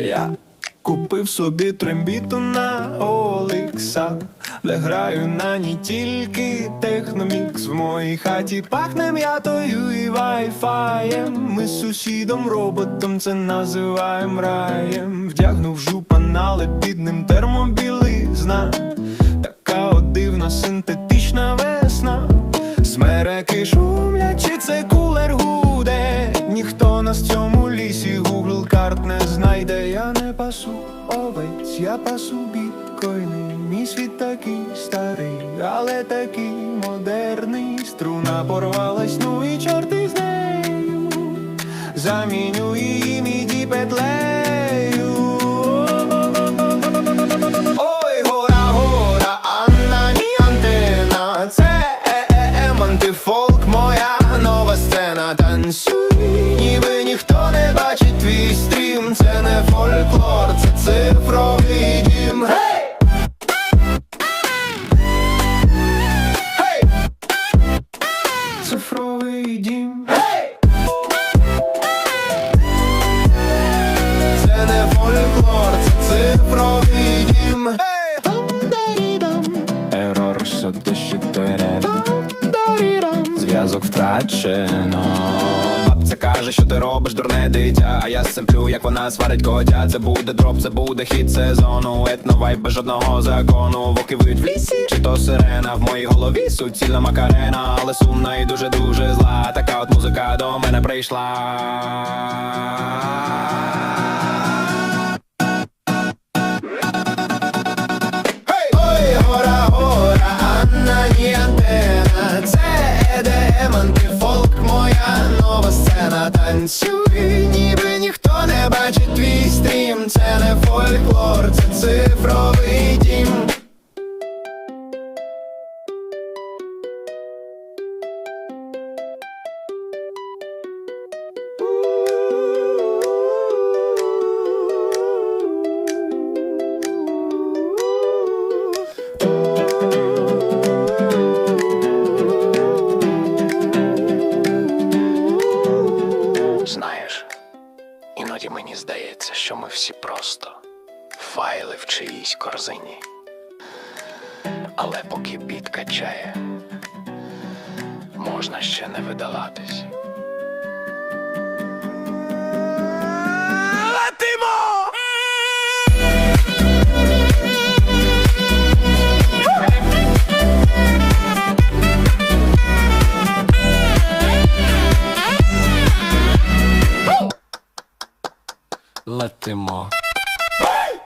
Я купив собі трембіту на Олекса, де граю на ній тільки техномікс. В моїй хаті пахне м'ятою і вайфаєм. Ми з сусідом роботом це називаєм раєм. Вдягнув жупан, але під ним термобілизна. Така от дивна синтетична весна. Смереки шумлять, чи це кулер гуде. Ніхто нас в не пасу овець, я пасу біткоїни. Мій світ такий старий, але такий модерний. Струна порвалась, ну і чорти з нею. Заміню її міді петлею. Ой, гора, гора, Анна, ні антена, це ЕЕМ, антифолк, моя нова сцена. Танцюй, Зв'язок втрачено. Бабця каже, що ти робиш дурне дитя. А я семплю, як вона сварить котя. Це буде дроп, це буде хід сезону. Етновайб без жодного закону. Воки виють в лісі, чи то сирена. В моїй голові суцільна макарена, але сумна і дуже дуже зла. Така от музика до мене прийшла. Танцюй, ніби ніхто не бачить твій стрім. Це не фольклор, це цифровий Знаєш, іноді мені здається, що ми всі просто файли в чиїсь корзині. Але поки біт качає, можна ще не видаватись. Fatima Hey!